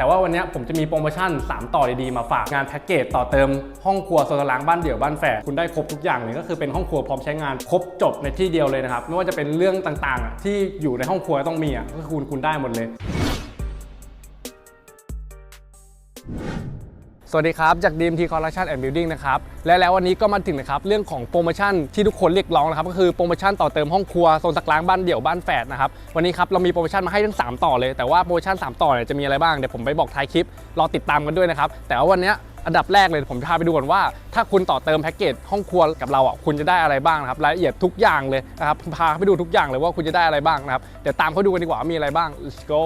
แต่ว่าวันนี้ผมจะมีโปรโมชั่น 3 ต่อดีๆมาฝากงานแพ็กเกจต่อเติมห้องครัวโซนล้างบ้านเดี่ยวบ้านแฝดคุณได้ครบทุกอย่างเลยก็คือเป็นห้องครัวพร้อมใช้งานครบจบในที่เดียวเลยนะครับไม่ว่าจะเป็นเรื่องต่างๆ ที่อยู่ในห้องครัวต้องมีอะก็คือคุณคุณได้หมดเลย สวัสดีครับ จาก DMT Construction and Building นะครับ และแล้ววันนี้ก็มาถึงนะครับเรื่องของโปรโมชั่นที่ทุกคนเรียกร้องนะครับก็คือโปรโมชั่นต่อเติมห้องครัวโซนสักล้างบ้านเดี่ยวบ้านแฝดนะครับวันนี้ครับเรามีโปรโมชั่นมาให้ทั้ง 3 ต่อเลยแต่ว่าโปรโมชั่น 3 ต่อเนี่ยจะมีอะไรบ้างเดี๋ยวผมไปบอกท้ายคลิปรอติดตามกันด้วยนะครับแต่ว่าวันนี้อันดับแรกเลยผมจะพาไปดูก่อนว่า ถ้าคุณต่อเติมแพ็กเกจห้องครัวกับเราอะคุณจะได้อะไรบ้างนะครับรายละเอียดทุกอย่างเลยนะครับพาไปดูทุกอย่างเลยว่าคุณจะได้อะไรบ้างนะครับเดี๋ยวตามเขาดูกันดีกว่ามีอะไรบ้าง let's go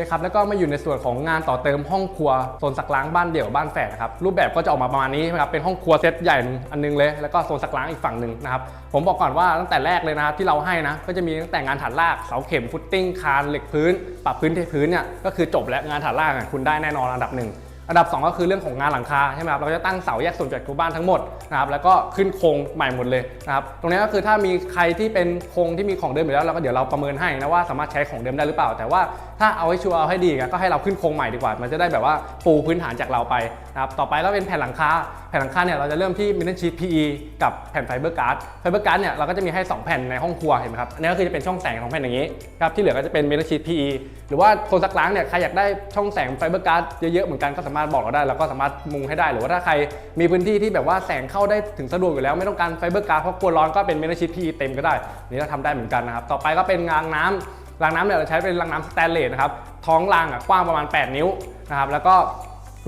เคครับแล้วก็มาอยู่ในส่วนของงานต่อเติมห้องครัวโซนสักล้างบ้านเดี่ยวบ้านแฝดนะครับรูปแบบก็จะออกมาประมาณนี้ใช่ไหมครับเป็นห้องครัวเซตใหญ่อันนึงเลย แล้วก็โซนสักล้างอีกฝั่งหนึ่งนะครับผมบอกก่อนว่าตั้งแต่แรกเลยนะที่เราให้นะก็จะมีตั้งแต่งานฐานรากเสาเข็มฟุตติ้งคานเหล็กพื้น ปรับพื้นเทพื้นเนี่ยก็คือจบแล้วงานฐานรากคุณได้แน่นอนอันดับหนึ่งอันดับ 2 ก็คือเรื่องของงานหลังคาใช่ไหมครับเราจะตั้งเสาแยกส่วนจากตัวบ้านทั้งหมดนะครับแล้วก็ขึ้นโครงใหม่หมดเลยนะครับตรงนี้ก็คือถ้ามีใครที่เป็นโครงที่มีของเดิมอยู่แล้วเราก็เดี๋ยวเราประเมินให้นะว่าสามารถใช้ของเดิมได้หรือเปล่า แต่ว่า ถ้าเอาให้ชัวร์เอาให้ดีก็ให้เราขึ้นโครงใหม่ดีกว่า มันจะได้แบบว่าปูพื้นฐานจากเราไปนะครับต่อไปก็เป็นแผ่นหลังคาแผ่นหลังคาเนี่ยเราจะเริ่มที่มิลเลนชีท PE กับแผ่นไฟเบอร์การ์ดไฟเบอร์การ์ดเนี่ยเราก็จะมีให้ 2 แผ่นในห้องครัวเห็นไหมครับอันนี้ก็คือจะเป็นช่องแสงของแผ่นอย่างนี้ครับที่เหลือก็จะเป็นมิลเลนชีท PE หรือว่าโซนซักล้างเนี่ยใครอยากได้ช่องแสงไฟเบอร์การ์ดเยอะๆเหมือนกันก็สามารถบอกเราได้เราก็สามารถมุงให้ได้ หรือว่าถ้าใครมีพื้นที่ที่แบบว่าแสงเข้าได้ถึงสะดวกอยู่แล้วไม่ต้องการไฟเบอร์การ์ดเพราะกลัวร้อนก็เป็นเลนชีท PE เต็มก็ได้นี่เราทำได้เหมือนกันนะครับต่อไปก็เป็นรางน้ำ รางน้ำเนี่ยเราใช้เป็นรางน้ำสแตนเลสนะครับท้องรางอะกว้างประมาณ 8 นิ้วนะครับแล้วก็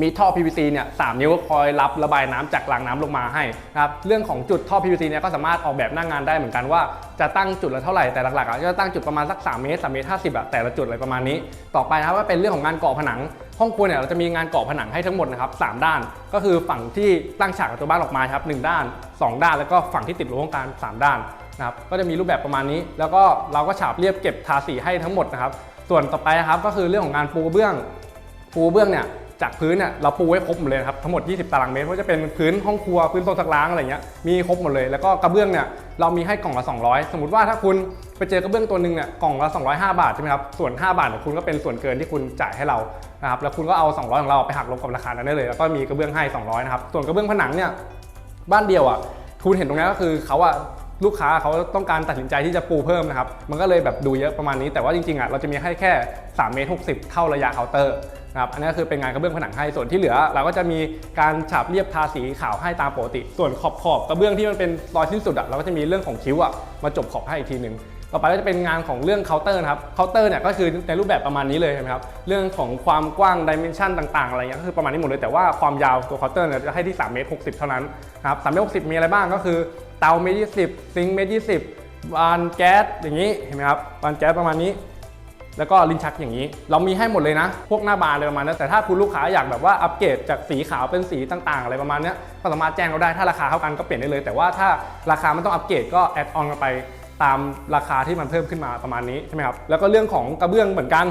มีท่อ PVC เนี่ยสนิ้วคอยรับระบายน้ำจากรางน้ำลงมาให้นะครับเรื่องของจุดท่อ PVC เนี่ยก็สามารถออกแบบหน้างงานได้เหมือนกันว่าจะตั้งจุดละเท่าไหร่แต่หลักๆอะก็จะตั้งจุดประมาณสัก3เมตร3เมตร50อะแต่ละจุดอะไรประมาณนี้ ต่อไปนะครับก็เป็นเรื่องของงานก่อผนัง ห้องครัวเนี่ยเราจะมีงานก่อผนังให้ทั้งหมดนะครับสามด้าน ก็คือฝั่งที่ตั้งฉากกับตัวบ้านออกมาครับหนึ่งด้าน 2 ด้าน แล้วก็ฝั่งที่ติดรั้วของการสามด้าน นะครับก็จะมีรูปแบบประมาณนี้ แล้วก็เราก็ฉาบเรียบเก็บทาสีให้ทั้งหมดนะครับ ส่วนต่อไปครับก็คือเรื่องของงานปูเบื้อง ปูเบื้องเนี่ยจากพื้นเนี่ยเราปูไว้ครบหมดเลยครับทั้งหมด 20 ตารางเมตรว่าจะเป็นพื้นห้องครัวพื้นโซนซักล้างอะไรเงี้ยมีครบหมดเลยแล้วก็กระเบื้องเนี่ยเรามีให้กล่องละ 200 สมมติว่าถ้าคุณไปเจอกระเบื้องตัวหนึ่งเนี่ยกล่องละ 205 บาทใช่ไหมครับส่วน 5 บาทเนี่ยคุณก็เป็นส่วนเกินที่คุณจ่ายให้เรานะครับแล้วคุณก็เอา 200 ของเราไปหักลบกับราคานั้นได้เลย แล้วก็มีกระเบื้องให้ 200 นะครับส่วนกระเบื้องผนังเนี่ยบ้านเดียวอะคุณเห็นตรงนี้ก็คือเขาอะ ลูกค้าเขาต้องการตัดสินใจที่จะปูเพิ่มนะครับ มันก็เลยแบบดูเยอะประมาณนี้ แต่ว่าจริงๆอะเราจะมีให้แค่3เมตร60 เท่าระยะเคาน์เตอร์นะครับ อันนี้ก็คือเป็นงานกระเบื้องผนังให้ ส่วนที่เหลือ เราก็จะมีการฉาบเรียบทาสีขาวให้ตามปกติ ส่วนขอบขอบกระเบื้องที่มันเป็นรอยสิ้นสุดอะ เราก็จะมีเรื่องของคิ้วอะมาจบขอบให้อีกทีหนึ่งต่อไปก็จะเป็นงานของเรื่องเคาน์เตอร์นะครับ เคาน์เตอร์เนี่ยก็คือในรูปแบบประมาณนี้เลยใช่ไหมครับ เรื่องของความกว้างดิเมนชันต่าง ๆ อะไรเงี้ยก็คือประมาณนี้หมดเลย แต่ว่าความยาวตัวเคาน์เตอร์เนี่ยจะให้ที่3เมตร60 เท่านั้นครับ3เมตร60 มีอะไรบ้างก็คือ เตาเมตร20ซิงค์เมตร20บบานแก๊สอย่างนี้เห็นไหมครับบานแก๊สประมาณนี้ แล้วก็ลิ้นชักอย่างนี้ เรามีให้หมดเลยนะ พวกหน้าบานอะไรประมาณนั้นแต่ถ้าคุณลูกค้าอยากแบบว่าอัปเกรดจากสีขาวเป็นสีต่างๆ อะไรประมาณเนี้ยก็สามารถแจ้งเราได้ถ้าราคาเท่ากันก็เปลี่ยนได้เลย แต่ว่าถ้าราคามันต้องอัปเกรดก็แอดออนกันไปตามราคาที่มันเพิ่มขึ้นมาประมาณนี้ใช่ไหมครับแล้วก็เรื่องของกระเบื้องเหมือนกัน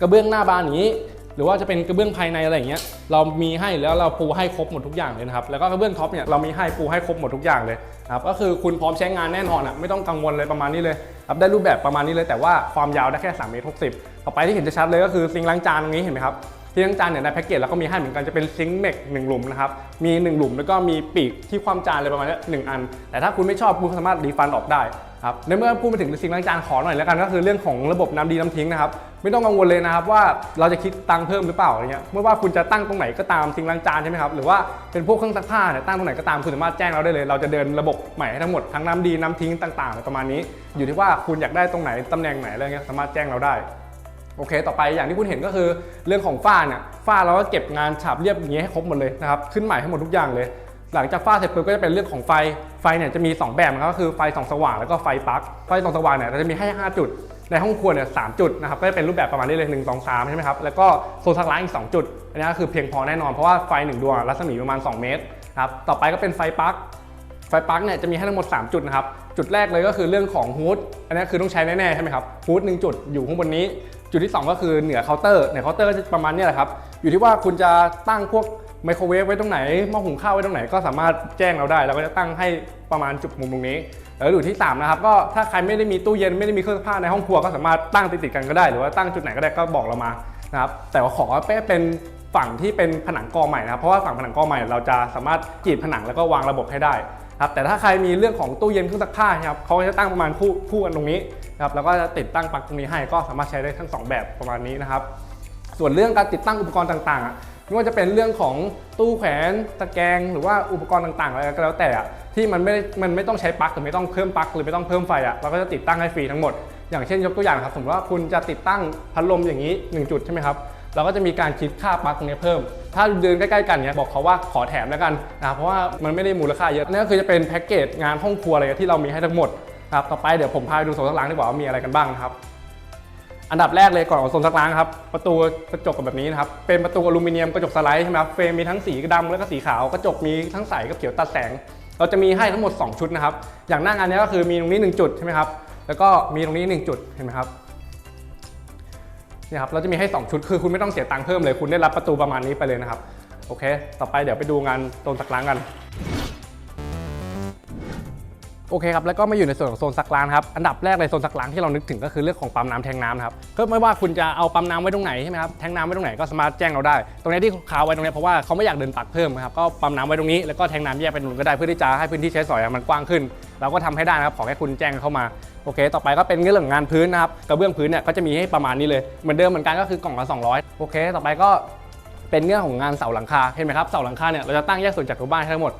กระเบื้องหน้าบานอย่างนี้ หรือว่าจะเป็นกระเบื้องภายในอะไรอย่างเงี้ยเรามีให้แล้วเราปูให้ครบหมดทุกอย่างเลยนะครับแล้วก็กระเบื้องท็อปเนี่ยเรามีให้ปูให้ครบหมดทุกอย่างเลยครับก็คือคุณพร้อมใช้งานแน่นอนอะไม่ต้องกังวลเลยประมาณนี้เลยครับได้รูปแบบประมาณนี้เลยแต่ว่าความยาวได้แค่3เมตร60 ต่อไปที่เห็นจะชัดเลยก็คือซิงล้างจานตรงนี้เห็นไหมครับที่ล้างจานเนี่ยในแพ็กเกจเราก็มีให้เหมือนกันจะเป็นซิงค์เมกหนึ่งหลุมนะครับมี 1 หลุมแล้วก็มีปีกที่ความจานอะไรประมาณนี้หนึ่งอัน แต่ถ้าคุณไม่ชอบคุณสามารถรีฟันออกได้ ครับในเมื่อพูดมาถึงซิงล้างจานขอหน่อยแล้วกันก็คือเรื่องของระบบน้ำดีน้ำทิ้งนะครับไม่ต้องกังวลเลยนะครับว่าเราจะคิดตังค์เพิ่มหรือเปล่าอะไรเงี้ยไม่ว่าคุณจะตั้งตรงไหนก็ตามซิงล้างจานใช่ไหมครับหรือว่าเป็นพวกเครื่องซักผ้าเนี่ยตั้งตรงไหนก็ตามคุณสามารถแจ้งเราได้เลย เราจะเดินระบบใหม่ให้ทั้งหมดทั้งน้ำดีน้ำทิ้งต่างๆอะไรประมาณนี้ อยู่ที่ว่าคุณอยากได้ตรงไหนตำแหน่งไหนอะไรเงี้ยสามารถแจ้งเราได้โอเค ต่อไปอย่างที่คุณเห็นก็คือเรื่องของฝ้าเนี่ยฝ้าเราก็เก็บงานฉาบเรียบอย่างเงี้ยให้ครบหมดเลยนะครับขึ้นใหม่ให้หมดทุกอย่างเลย หลังจากฝ้าเสร็จปุ๊บก็จะเป็นเรื่องของไฟ ไฟเนี่ยจะมี 2 แบบนะครับก็คือไฟส่องสว่างแล้วก็ไฟปลั๊ก ไฟส่องสว่างเนี่ยเราจะมีให้ 5 จุด ในห้องครัวเนี่ยสจุดนะครับ ก็จะเป็นรูปแบบประมาณนี้เลย1 2 3ใช่ไหมครับ แล้วก็โซนซักล้างอีก 2 จุด อันนี้ก็คือเพียงพอแน่นอนเพราะว่าไฟ1ดวงรัศมีประมาณ 2 เมตรนะครับ ต่อไปก็เป็นไฟปลั๊ก ไฟปลั๊กเนี่ยจะมีให้ทั้งหมด 3 จุดนะครับ จุดแรกเลยก็คือเรื่องของฮูด อันนี้คือต้องใช้แน่ๆใช่ไหมครับ ฮูดหนึ่งจุดอยู่ข้างบนนี้ จุดที่ 2 ก็คือเหนือเคาน์เตอร์เหนือเคาน์เตอร์ก็จะประมาณนี้แหละครับ อยู่ที่ว่าคุณจะตั้งพวก ไมโครเวฟไว้ตรงไหนหม้อหุงข้าวไว้ตรงไหนก็สามารถแจ้งเราได้ เราก็จะตั้งให้ประมาณจุดมุมตรงนี้ แล้วอยู่ที่ 3 นะครับ ก็ถ้าใครไม่ได้มีตู้เย็นไม่ได้มีเครื่องซักผ้าในห้องครัวก็สามารถตั้งติดๆกันก็ได้ หรือว่าตั้งจุดไหนก็ได้ก็บอกเรามานะครับแต่ว่าขอเป๊ะเป็นฝั่งที่เป็นผนังกอใหม่นะครับเพราะว่าฝั่งผนังกอใหม่เราจะสามารถกรีดผนังแล้วก็วางระบบให้ได้ครับแต่ถ้าใครมีเรื่องของตู้เย็นเครื่องซักผ้านะครับเขาก็จะตั้งประมาณคู่คู่กันตรงนี้นครับแล้วก็จะติดตั้งปลั๊กตรงนี้ให้ก็สามารถใช้ได้ทั้งสองแบบประมาณนี้นะครับส่วนเรื่องการติดตั้งอุปกรณ์ต่างๆ ไม่ว่าจะเป็นเรื่องของตู้แขวนตะแกรงหรือว่าอุปกรณ์ต่างๆอะไรก็แล้วแต่อะที่มันไม่ได้มันไม่ต้องใช้ปลั๊กหรือไม่ต้องเพิ่มปลั๊กหรือไม่ต้องเพิ่มไฟอะเราก็จะติดตั้งให้ฟรีทั้งหมด อย่างเช่นยกตัวอย่างครับสมมติว่าคุณจะติดตั้งพัดลมอย่างนี้ 1 จุดใช่ไหมครับเราก็จะมีการคิดค่าปลั๊กตรงนี้เพิ่ม ถ้าเดินใกล้ๆกันเนี้ยบอกเขาว่าขอแถมแล้วกันนะครับเพราะว่ามันไม่ได้มูลค่าเยอะนั่นก็คือจะเป็นแพ็กเกจงานห้องครัวอะไรที่เรามีให้ทั้งหมดครับต่อไปเดี๋ยวผมพาไปดูโซนข้างล่างดีกว่าว่ามีอะไรกันบ้างครับ อันดับแรกเลยก่อนออกโซนซักล้างครับประตูกระจกแบบนี้นะครับเป็นประตูอลูมิเนียมกระจกสไลด์ใช่ไหมครับเฟรมมีทั้งสีดำแล้วก็สีขาวกระจกมีทั้งใสกับเขียวตัดแสง เราจะมีให้ทั้งหมด 2 ชุดนะครับอย่างหน้างานนี้ก็คือมีตรงนี้ 1 จุดใช่ไหมครับแล้วก็มีตรงนี้ 1 จุดเห็นไหมครับเนี่ยครับเราจะมีให้ 2 ชุดคือคุณไม่ต้องเสียตังค์เพิ่มเลยคุณได้รับประตูประมาณนี้ไปเลยนะครับโอเค ต่อไปเดี๋ยวไปดูงานโซนซักล้างกัน โอเคครับแล้วก็มาอยู่ในส่วนของโซนซักล้างครับอันดับแรกเลยโซนซักล้างที่เรานึกถึงก็คือเรื่องของปั๊มน้ำแทงน้ำนะครับก็ไม่ว่าคุณจะเอาปั๊มน้ำไว้ตรงไหนใช่ไหมครับแทงน้ำไว้ตรงไหนก็สามารถแจ้งเราได้ ตรงนี้ที่คาไว้ตรงนี้เพราะว่าเขาไม่อยากเดินตักเพิ่มครับก็ปั๊มน้ำไว้ตรงนี้แล้วก็แทงน้ำแยกเป็นหนุนก็ได้เพื่อที่จะให้พื้นที่ใช้สอยมันกว้างขึ้น เราก็ทำให้ได้นะครับขอแค่คุณแจ้งเข้ามาโอเค ต่อไปก็เป็นเรื่องของงานพื้นนะครับกระเบื้องพื้นเนี่ยก็จะมีให้ประมาณนี้เลยเหมือนเดิมเหมือนกันก็คือกล่องละ 200 โอเค ต่อไปก็เป็นเรื่องของงานเสาหลังคาเห็นไหมครับเสาหลังคาเนี่ยเราจะตั้งแยกส่วนจากตัวบ้านทั้งหมด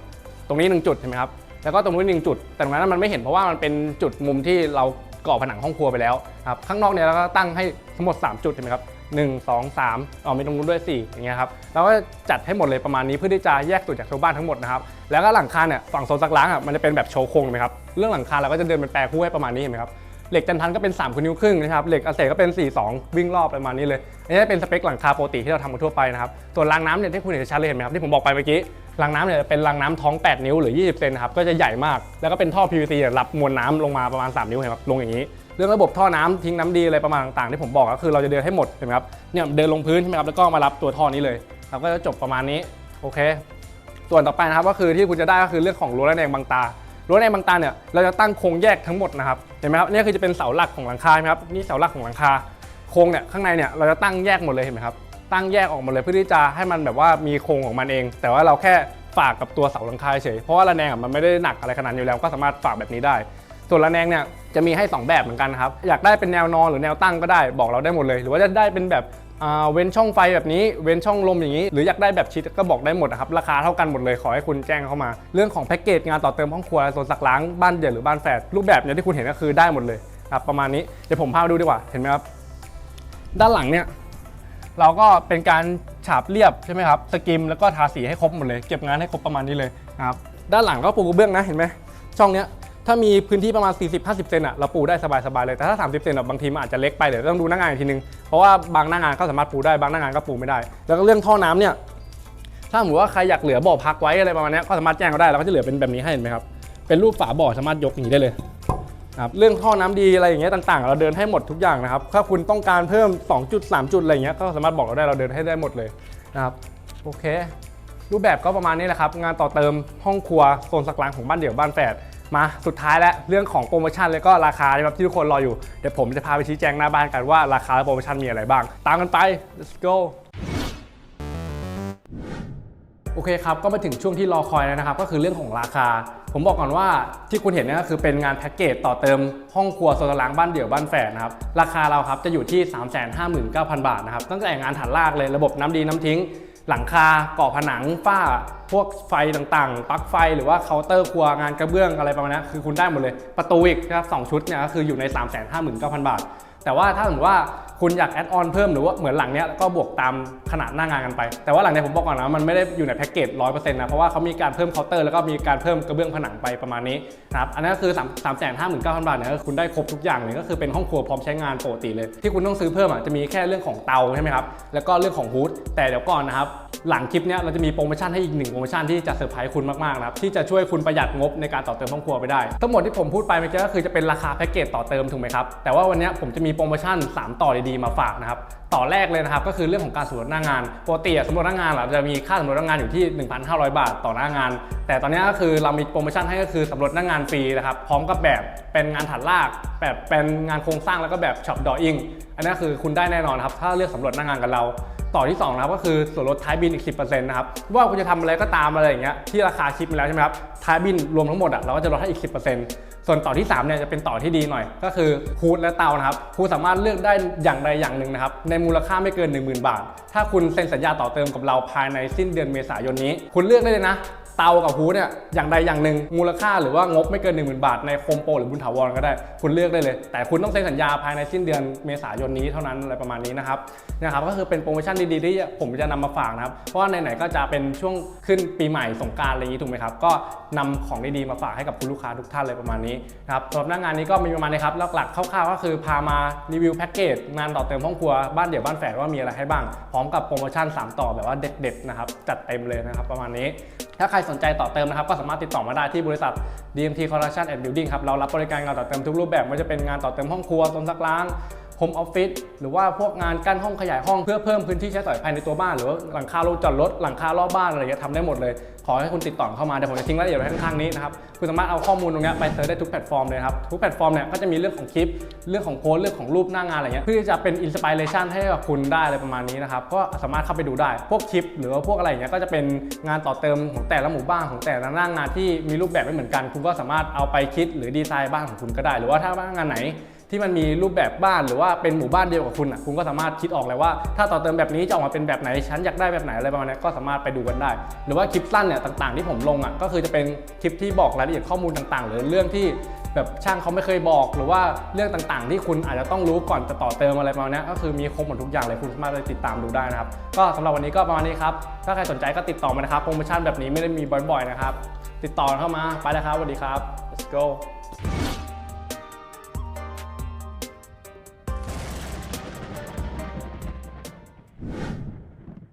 ตรงนี้หนึ่งจุดเห็นไหมครับ แล้วก็ตรงนู้นหนึ่งจุด แต่ตรงนั้นมันไม่เห็นเพราะว่ามันเป็นจุดมุมที่เราก่อผนังห้องครัวไปแล้วครับข้างนอกเนี่ยเราก็ตั้งให้ทั้งหมด 3 จุดเห็นไหมครับหนึ่งสองสามอ๋อมีตรงนู้นด้วย4อย่างเงี้ยครับเราก็จัดให้หมดเลยประมาณนี้เพื่อที่จะแยกส่วนจากชาวบ้านทั้งหมดนะครับแล้วก็หลังคาเนี่ยฝั่งโซนซักล้างอะมันจะเป็นแบบโชว์โครงเห็นไหมครับเรื่องหลังคาเราก็จะเดินเป็นแปรคู่ให้ประมาณนี้เห็นไหมครับ เหล็กจันทันก็เป็น3คูณนิ้วครึ่งนะครับเหล็กอาเซก็เป็น 4 2 วิ่งรอบประมาณนี้เลยอันนี้เป็นสเปคหลังคาปกติที่เราทำกันทั่วไปนะครับส่วนรางน้ำเนี่ยที่คุณเห็นชัดเลยเห็นไหมครับที่ผมบอกไปเมื่อกี้รางน้ำเนี่ยเป็นรางน้ำท้อง 8 นิ้วหรือ 20 เซนนะครับก็จะใหญ่มาก แล้วก็เป็นท่อ PVC เนี่ยรับมวลน้ำลงมาประมาณ 3 นิ้วเห็นไหมครับลงอย่างนี้ เรื่องระบบท่อน้ำทิ้งน้ำดีอะไรประมาณต่างๆ ที่ผมบอกก็คือเราจะเดินให้หมดเห็นไหมครับเนี่ยเดินลงพื้นใช่ไหมครับแล้วก็มารับตัวท่อนี้เลยเราก็จะจบประมาณนี้โอเค ส่วนต่อไปนะครับก็คือที่คุณจะได้ก็คือเรื่องของรั้วระแนงบางตา รั้วระแนบางตาเนี่ยเราจะตั้งโครงแยกทั้งหมดนะครับเห็นไหมครับนี่คือจะเป็นเสาหลักของหลังคาใช่ไหมครับนี่เสาหลักของหลังคาโครงเนี่ยข้างในเนี่ยเราจะตั้งแยกหมดเลยเห็นไหมครับตั้งแยกออกหมดเลยเพื่อที่จะให้มันแบบว่ามีโครงของมันเอง แต่ว่าเราแค่ฝากกับตัวเสาหลังคาเฉยเพราะว่าระแนงอะมันไม่ได้หนักอะไรขนาดนั้อยู่แล้ว ก็สามารถฝากแบบนี้ได้ ส่วนระแนงเนี่ยจะมีให้ 2 แบบเหมือนกันครับอยากได้เป็นแนวนอนหรือแนวตั้งก็ได้บอกเราได้หมดเลย หรือว่าจะได้เป็นแบบ เว้นช่องไฟแบบนี้ เว้นช่องลมอย่างนี้ หรืออยากได้แบบชิดก็บอกได้หมดนะครับ ราคาเท่ากันหมดเลยขอให้คุณแจ้งเข้ามา เรื่องของแพ็กเกจงานต่อเติมห้องครัวโซนสักล้างบ้านเดี่ยวหรือบ้านแฝดรูปแบบเนี่ยที่คุณเห็นก็คือได้หมดเลยครับประมาณนี้เดี๋ยวผมพาไปดูดีกว่าเห็นไหมครับด้านหลังเนี่ยเราก็เป็นการฉาบเรียบใช่ไหมครับสกิมแล้วก็ทาสีให้ครบหมดเลย เก็บงานให้ครบประมาณนี้เลยนะครับด้านหลังก็ปูกระเบื้องนะเห็นไหมช่องเนี้ย ถ้ามีพื้นที่ประมาณ 40-50 เซนอะเราปูได้สบายๆเลยแต่ถ้า 30 เซนอะบางทีมันอาจจะเล็กไปเดี๋ยวต้องดูหน้างานอีกทีนึงเพราะว่าบางหน้างานก็สามารถปูได้บางหน้างานก็ปูไม่ได้ แล้วก็เรื่องท่อน้ำเนี่ยถ้าสมมติว่าใครอยากเหลือบ่อพักไว้อะไรประมาณนี้ก็สามารถแจ้งเราได้เราก็จะเหลือเป็นแบบนี้ให้เห็นไหมครับเป็นรูปฝาบ่อสามารถยกอย่างนี้ได้เลยครับเรื่องท่อน้ำดีอะไรอย่างเงี้ยต่างๆ เราเดินให้หมดทุกอย่างนะครับถ้าคุณต้องการเพิ่ม 2 จุด 3 จุดอะไรเงี้ยก็สามารถบอกเราได้เราเดินให้ได้หมดเลยนะครับโอเค รูปแบบก็ประมาณนี้แหละครับงานต่อเติมห้องครัวโซนสักล้างของบ้านเดี่ยวบ้านแฝด มาสุดท้ายแล้วเรื่องของโปรโมชั่นแล้วก็ราคานะครับที่ทุกคนรออยู่เดี๋ยวผมจะพาไปชี้แจงหน้าบ้านกันว่าราคาและโปรโมชั่นมีอะไรบ้าง ตามกันไป let's go โอเคครับ ก็มาถึงช่วงที่รอคอยแล้วนะครับ ก็คือเรื่องของราคา ผมบอกก่อนว่าที่คุณเห็นนี่ก็คือเป็นงานแพ็กเกจต่อเติมห้องครัวโซนล้างบ้านเดี่ยวบ้านแฝดนะครับ ราคาเราครับจะอยู่ที่ 359,000 บาทนะครับ ตั้งแต่งานฐานรากเลยระบบน้ำดีน้ำทิ้ง หลังคาก่อผนังฝ้าพวกไฟต่างๆปลั๊กไฟหรือว่าเคาน์เตอร์ครัวงานกระเบื้องอะไรประมาณนี้คือคุณได้หมดเลย ประตูอีกนะครับสองชุดเนี่ยก็คืออยู่ใน 359,000 บาท แต่ว่าถ้าสมมติว่าคุณอยากแอดออนเพิ่มหรือว่าเหมือนหลังเนี้ยก็บวกตามขนาดหน้างานกันไป แต่ว่าหลังเนี้ยผมบอกก่อนนะมันไม่ได้อยู่ในแพ็กเกจร้อยเปอร์เซ็นต์นะเพราะว่าเขามีการเพิ่มเคาน์เตอร์แล้วก็มีการเพิ่มกระเบื้องผนังไปประมาณนี้นะครับอันนั้นก็คือ3 3 5 9 0 0 0 บาทเนี่ยก็คุณได้ครบทุกอย่างเลยก็คือเป็นห้องครัวพร้อมใช้งานปกติเลย ที่คุณต้องซื้อเพิ่มอะจะมีแค่เรื่องของเตาใช่ไหมครับแล้วก็เรื่องของฮูดแต่เดี๋ยวก่อนนะครับ หลังคลิปนี้เราจะมีโปรโมชั่นให้อีกหนึ่งโปรโมชั่นที่จะเซอร์ไพรส์คุณมากๆนะครับที่จะช่วยคุณประหยัดงบในการต่อเติมห้องครัวไปได้ ทั้งหมดที่ผมพูดไปเมื่อกี้ก็คือจะเป็นราคาแพ็กเกจต่อเติมถูกไหมครับแต่ว่าวันนี้ผมจะมีโปรโมชั่น 3 ต่อดีๆมาฝากนะครับ ต่อแรกเลยนะครับก็คือเรื่องของการสำรวจหน้างานปกติอะสำรวจหน้างานเราจะมีค่าสำรวจหน้างานอยู่ที่ 1,500 บาทต่อหน้างาน แต่ตอนนี้ก็คือเรามีโปรโมชั่นให้ก็คือสำรวจหน้างานฟรีนะครับพร้อมกับแบบเป็นงานฐานรากแบบเป็นงานโครงสร้างแล้วก็แบบช็อปดออิ่งอันนี้คือคุณได้แน่นอนครับถ้าเลือกสำรวจหน้างานกับเราต่อที่2นะครับก็คือส่วนลดท้ายบินอีก 10%นะครับว่าคุณจะทำอะไรก็ตามอะไรอย่างเงี้ยที่ราคาคิดไปแล้วใช่ไหมครับท้ายบินรวมทั้งหมดอะเราก็จะลดให้อีก 10%ส่วนต่อที่3เนี่ยจะเป็นต่อที่ดีหน่อย ก็คือฮูดและเตานะครับคุณสามารถเลือกได้อย่างใดอย่างหนึ่งนะครับในมูลค่าไม่เกิน 10,000 บาท ถ้าคุณเซ็นสัญญาต่อเติมกับเราภายในสิ้นเดือนเมษายนนี้ คุณเลือกได้เลยนะ เตากับฮูดเนี่ยอย่างใดอย่างหนึ่งมูลค่าหรือว่างบไม่เกิน 10,000 บาทในโคมโปรหรือบุญถาวรก็ได้ คุณเลือกได้เลย แต่คุณต้องเซ็นสัญญาภายในสิ้นเดือนเมษายนนี้เท่านั้นอะไรประมาณนี้นะครับนะครับก็คือเป็นโปรโมชั่นดีๆที่ผมจะนำมาฝากนะครับเพราะว่าไหนๆก็จะเป็นช่วงขึ้นปีใหม่สงกรารอะไรอย่างนี้ถูกไหมครับก็นำของดีๆมาฝากให้กับคุณลูกค้าทุกท่านเลยประมาณนี้นะครับสำหรับหน้างานนี้ก็มีประมาณนี้ครับหลักๆคร่าวๆก็คือพามารีวิวแพ็กเกจงานต่อเติมห้องครัวบ้านเดี่ยวบ้านแฝดว่ามีอะไรให้บ้าง พร้อมกับโปรโมชั่น 3 ต่อแบบว่าเด็ดๆนะครับจัดเต็มเลยนะครับประมาณนี้ถ้าใครสนใจต่อเติมนะครับ ก็สามารถติดต่อมาได้ที่บริษัท DMT Construction and Building ครับ เรารับบริการงานต่อเติมทุกรูปแบบไม่ว่าจะเป็นงานต่อเติมห้องครัวต้นซักล้าง มออฟฟิศหรือว่าพวกงานกั้นห้องขยายห้องเพื่อเพิ่มพื้นที่ใช้สอยภายในตัวบ้าน หรือว่าหลังคาโรงจอดรถหลังคารอบบ้านอะไรอย่างเงี้ยทำได้หมดเลย ขอให้คุณติดต่อเข้ามาเดี๋ยวผมจะทิ้งรายละเอียดไว้ข้างๆนี้นะครับคุณสามารถเอาข้อมูลตรงนี้ไปเซิร์ชได้ทุกแพลตฟอร์มเลยครับทุกแพลตฟอร์มเนี่ยก็จะมีเรื่องของคลิปเรื่องของโพสเรื่องของรูปหน้างานอะไรเงี้ยเพื่อจะเป็นอินสปิเรชันให้กับคุณได้อะไรประมาณนี้นะครับก็สามารถเข้าไปดูได้พวกคลิป หรือว่าพวกอะไรอย่างเงี้ยก็จะเป็นงานต่อเติมของแต่ละหมู่บ้านของแต่ละหน้างานที่มีรูปแบบไม่เหมือนกัน คุณก็สามารถเอาไปคิดหรือดีไซน์บ้านของคุณก็ได้ หรือว่าถ้าบ้านงานไหน ที่มันมีรูปแบบบ้านหรือว่าเป็นหมู่บ้านเดียวกับคุณอะคุณก็สามารถคิดออกเลยว่า ถ้าต่อเติมแบบนี้จะออกมาเป็นแบบไหนฉันอยากได้แบบไหนอะไรประมาณนี้ก็สามารถไปดูกันได้ หรือว่าคลิปสั้นเนี่ยต่างๆ ที่ผมลงอะก็คือจะเป็นคลิปที่บอกรายละเอียดข้อมูลต่างๆ หรือเรื่องที่แบบช่างเขาไม่เคยบอก หรือว่าเรื่องต่างๆ ที่คุณอาจจะต้องรู้ก่อนจะต่อเติมอะไรประมาณนี้ก็คือมีครบหมดทุกอย่างเลยคุณสามารถไปติดตามดูได้นะครับก็สำหรับวันนี้ก็ประมาณนี้ครับถ้าใครสนใจก็ติดต่อมานะครับโปรโมชั่นแบบนี้ไม่ได้มีบ่อยๆนะครับติดต่อเข้ามาไปแล้วครับสวัสดีครับ let's go